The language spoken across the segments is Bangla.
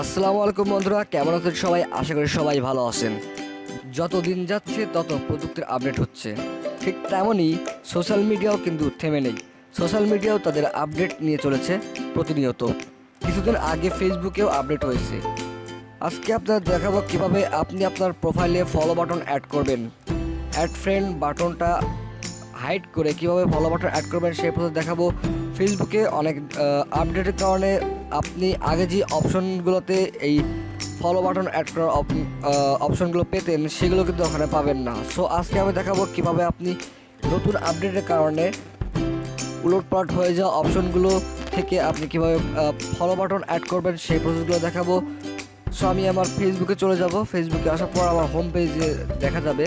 আসসালামু আলাইকুম বন্ধুরা, কেমন আছেন সবাই? আশা করি সবাই ভালো আছেন। যত দিন যাচ্ছে, তত প্রযুক্তির আপডেট হচ্ছে। ঠিক তেমনই সোশ্যাল মিডিয়াও কিন্তু থেমে নেই। সোশ্যাল মিডিয়াও তাদের আপডেট নিয়ে চলেছে প্রতিনিয়ত। কিছুদিন আগে ফেসবুকেও আপডেট হয়েছে। আজকে আপনার দেখাবো কীভাবে আপনি আপনার প্রোফাইলে ফলো বাটন অ্যাড করবেন। অ্যাড ফ্রেন্ড বাটনটা হাইড করে কীভাবে ফলো বাটন অ্যাড করবেন, সেই প্রসেস দেখাবো। ফেসবুকে অনেক আপডেটের কারণে আপনি আগে যে অপশনগুলোতে এই ফলো বাটন অ্যাড করার অপশনগুলো পেতেন, সেগুলো কিন্তু ওখানে পাবেন না। সো আজকে আমি দেখাবো কীভাবে আপনি নতুন আপডেটের কারণে উলটপালট হয়ে যাওয়া অপশনগুলো থেকে আপনি কীভাবে ফলো বাটন অ্যাড করবেন, সেই প্রসেসগুলো দেখাবো। সো আমি আমার ফেসবুকে চলে যাব। ফেসবুকে আসার পর আমার হোম পেজে দেখা যাবে।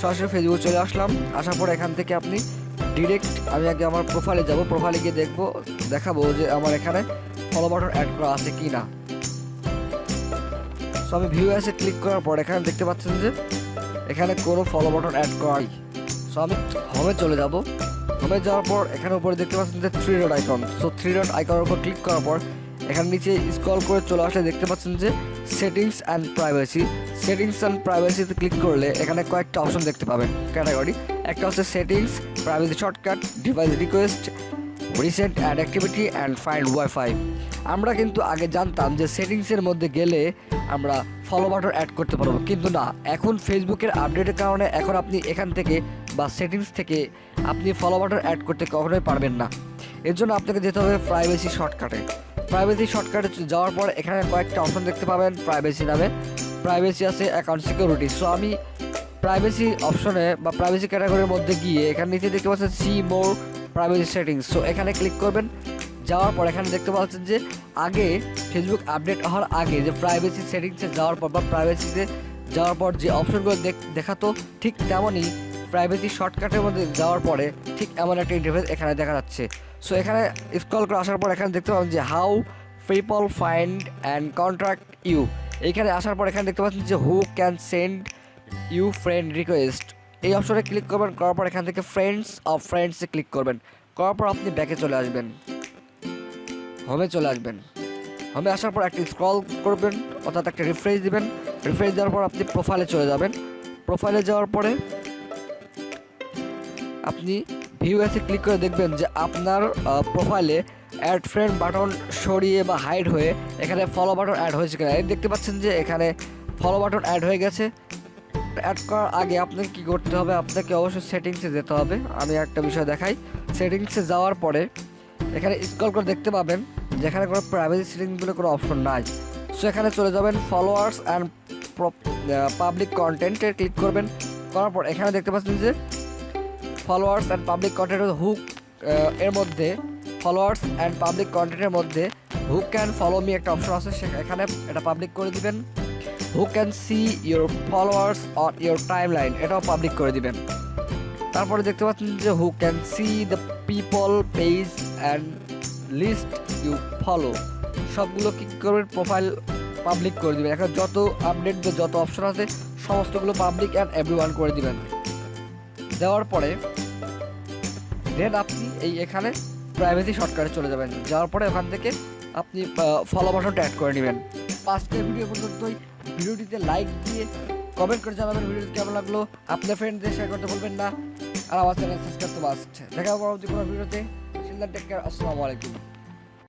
সরাসরি ফেসবুকে চলে আসলাম। আসার পর এখান থেকে আপনি ডিরেক্ট আমি আগে আমার প্রোফাইলে যাব প্রোফাইলে গিয়ে দেখব, দেখাবো যে আমার এখানে ফলো বাটন অ্যাড করা আছে কি না সো আমি ভিউ অ্যাসে ক্লিক করার পর এখানে দেখতে পাচ্ছেন যে এখানে কোনো ফলো বাটন অ্যাড করা নেই। সো আমি হোমে চলে যাব। হোমে যাওয়ার পর এখানে উপরে দেখতে পাচ্ছেন যে three dot icon so three dot আইকনের উপর ক্লিক করার পর এখানে নিচে স্ক্রল করে চলে আসলে দেখতে পাচ্ছেন যে settings and privacy settings and প্রাইভেসিতে click করলে এখানে কয়েকটা অপশন দেখতে পাবেন ক্যাটাগরি একটা হচ্ছে settings privacy shortcut device request recent add activity and find Wi-Fi আমরা কিন্তু আগে জানতাম যে সেটিংসের মধ্যে গেলে আমরা ফলো বাটন অ্যাড করতে পারব। কিন্তু না, এখন ফেসবুকের আপডেটের কারণে এখন আপনি এখান থেকে বা সেটিংস থেকে আপনি ফলো বাটন অ্যাড করতে কখনোই পারবেন না। এর জন্য আপনাকে যেতে হবে প্রাইভেসি শর্টকাটে প্রাইভেসি শর্টকাটে যাওয়ার পর এখানে কয়েকটা অপশন দেখতে পাবেন প্রাইভেসি নামে। প্রাইভেসি আছে অ্যাকাউন্ট সিকিউরিটি সো আমি প্রাইভেসি অপশনে বা প্রাইভেসি ক্যাটাগরির মধ্যে গিয়ে এখানে নিচে দেখতে পাচ্ছেন see more privacy settings so এখানে ক্লিক করবেন। যাওয়ার পর এখানে দেখতে পাচ্ছেন যে আগে ফেসবুক আপডেট হওয়ার আগে যে প্রাইভেসি সেটিংসে যাওয়ার পর বা প্রাইভেসিতে যাওয়ার পর যে অপশনগুলো দেখাতো, ঠিক তেমনই প্রাইভেসি শর্টকাটের মধ্যে যাওয়ার পরে ঠিক এমন একটা ইন্টারফেস এখানে দেখা যাচ্ছে। সো এখানে স্ক্রল করে আসার পর এখানে দেখতে পাবেন যে how people find and contact you এইখানে আসার পর এখানে দেখতে পাচ্ছেন যে who can send you friend request এই অপশনে ক্লিক করবেন, করার পর এখান থেকে ফ্রেন্ডস অফ ফ্রেন্ডসে ক্লিক করবেন। করার পর আপনি ব্যাকে চলে আসবেন। হোমে চলে আসবেন। হোমে আসার পর একটা স্ক্রল করবেন, অর্থাৎ একটা রিফ্রেশ দিবেন। রিফ্রেশ দেওয়ার পর আপনি প্রোফাইলে চলে যাবেন। প্রোফাইলে যাওয়ার পরে আপনি ভিউ এসে ক্লিক করে দেখবেন যে আপনার প্রোফাইলে অ্যাড ফ্রেন্ড বাটন সরিয়ে বা হাইড হয়ে এখানে ফলো বাটন অ্যাড হয়েছে কিনা। এই দেখতে পাচ্ছেন যে এখানে ফলো বাটন অ্যাড হয়ে গেছে। অ্যাড করার আগে আপনাকে কী করতে হবে? আপনাকে অবশ্যই সেটিংসে যেতে হবে। আমি একটা বিষয় দেখাই। সেটিংসে যাওয়ার পরে এখানে স্ক্রল করে দেখতে পাবেন যেখানে কোনো প্রাইভেসি সেটিংস বলে কোনো অপশন নাই। সো এখানে চলে যাবেন ফলোয়ার্স অ্যান্ড পাবলিক কন্টেন্টে ক্লিক করবেন। করার পর এখানে দেখতে পাচ্ছেন যে ফলোয়ার্স অ্যান্ড পাবলিক কন্টেন্ট হুক এর মধ্যে ফলোয়ার্স অ্যান্ড পাবলিক কন্টেন্টের মধ্যে হু ক্যান ফলো মি একটা অপশন আছে এখানে এটা পাবলিক করে দিবেন। Who can see your followers on your timeline এটাও পাবলিক করে দিবেন। তারপরে দেখতে পাচ্ছেন যে who can see the people page and list you follow সবগুলো কি করবেন? প্রোফাইল পাবলিক করে দিবেন। এখন যত আপডেট যত অপশন আছে, সমস্তগুলো পাবলিক অ্যান্ড এভরি করে দিবেন। দেওয়ার পরে দেন আপনি এই এখানে প্রাইভেসি শর্টকাটে চলে যাবেন। যাওয়ার পরে ওখান থেকে আপনি ফলো বাটনটা অ্যাড করে নেবেন। পাঁচটা ভিডিও পর্যন্তই। ভিডিওটিতে লাইক দিয়ে কমেন্ট করে জানাবেন ভিডিওটি কেমন লাগল। আপনার ফ্রেন্ডদের শেয়ার করতে বলবেন না। আর আমার চ্যানেল সাবস্ক্রাইব তো মাস্ট দেখা পরবর্তী কোনো ভিডিওতে টেক কেয়ার আসসালামু আলাইকুম